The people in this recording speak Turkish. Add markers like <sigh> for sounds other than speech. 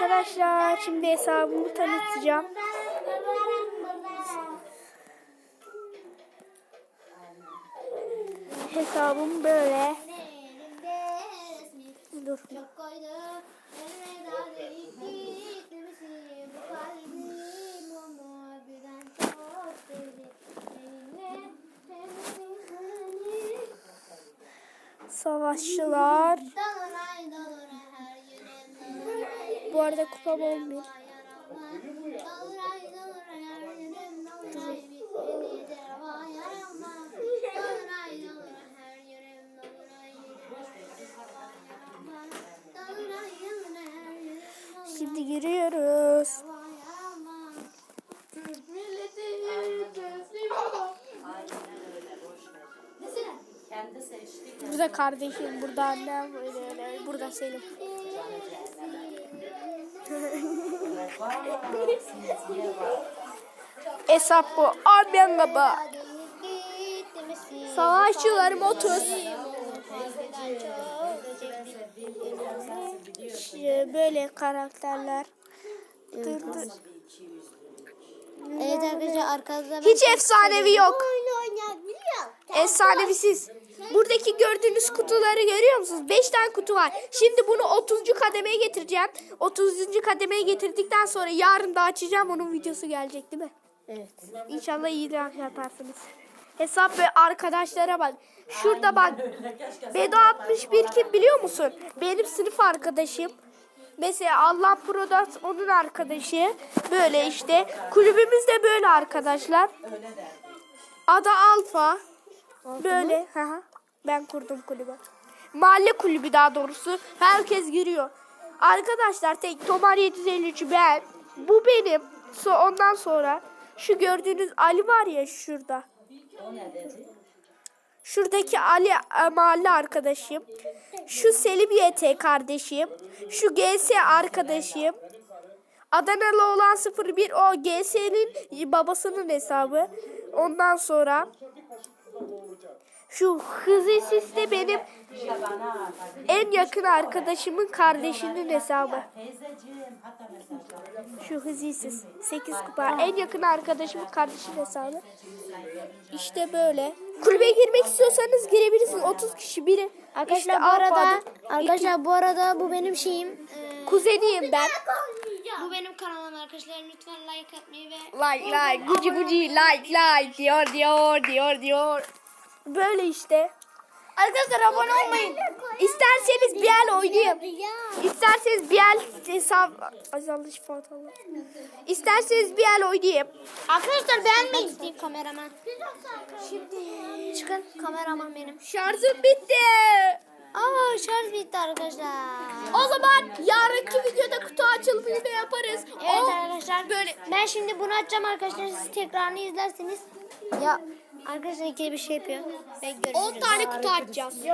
Arkadaşlar şimdi hesabımı tanıtacağım. Hesabım böyle. Dur. Çok her yerim doluray. Şimdi giriyoruz. Burada kardeşim, burada annem. Burada Selim. <laughs> Hesap bu. Annem baba. Savaşçılarım 30. Şey, Böyle karakterler. Dur, dur. Evet arkadaşlar arkanızda Hiç efsanevi yok. Efsanevisiz. Buradaki gördüğünüz kutuları görüyor musunuz? 5 tane kutu var. Şimdi bunu 30. kademeye getireceğim. 30. kademeye getirdikten sonra yarın da açacağım. Onun videosu gelecek değil mi? Evet. İnşallah iyi yaparsınız. Hesap ve arkadaşlara bak. Şurada bak. <laughs> Bedo 61 kim biliyor musun? Benim sınıf arkadaşım. Mesela Allah Prodat onun arkadaşı. Böyle işte. Kulübümüz de böyle arkadaşlar. Ada Alfa. Böyle. Hı hı. Ben kurdum kulübü. Mahalle kulübü daha doğrusu. Herkes giriyor. Arkadaşlar tek Tomar 753 ben. Bu benim. So ondan sonra şu gördüğünüz Ali var ya şurada. Şuradaki Ali e, mahalle arkadaşım. Şu Selim YT kardeşim. Şu GS arkadaşım. Adanalı olan 01 o GS'nin babasının hesabı. Ondan sonra şu Hızlısis de benim en yakın arkadaşımın kardeşinin hesabı. Şu Hızlısis 8 kupa en yakın arkadaşımın kardeşinin hesabı. İşte böyle. Kulübe girmek istiyorsanız girebilirsiniz. 30 kişi biri. Arkadaşlar İşte bu arada arkadaşlar bu arada bu benim şeyim. Ee, Kuzeniyim ben. bu benim kanalım arkadaşlar lütfen like atmayı ve Like like guci guci like like diyor diyor diyor diyor. Böyle işte. Arkadaşlar abone olmayın. İsterseniz bir el oynayayım. İsterseniz bir el hesap... Yanlış fatalı. İsterseniz bir el oynayayım. Arkadaşlar beğenmeyin. kameraman. Şimdi çıkın kameraman benim. Şarjım bitti. Aa şarj bitti arkadaşlar. O zaman yarınki videoda kutu açılımını da yaparız. Evet O arkadaşlar. böyle Ben şimdi bunu açacağım arkadaşlar. Siz tekrarını izlerseniz. Ya arkadaşlar ikili bir şey yapıyor. Ve görüşürüz. 10 tane kutu açacağız.